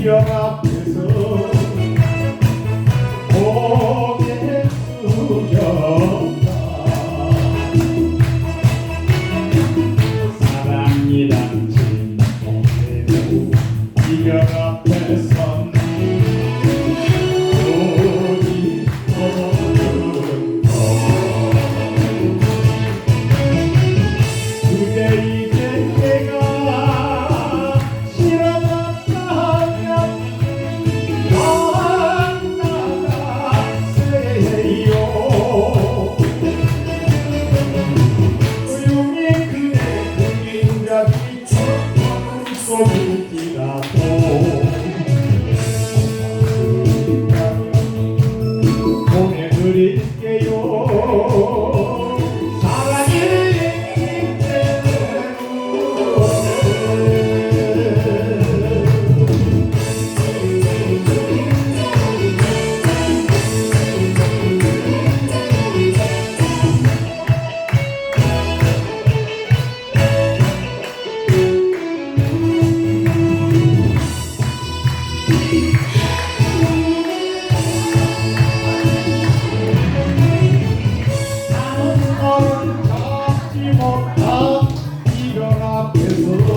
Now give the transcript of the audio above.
your mom. I. 다 이별 앞에서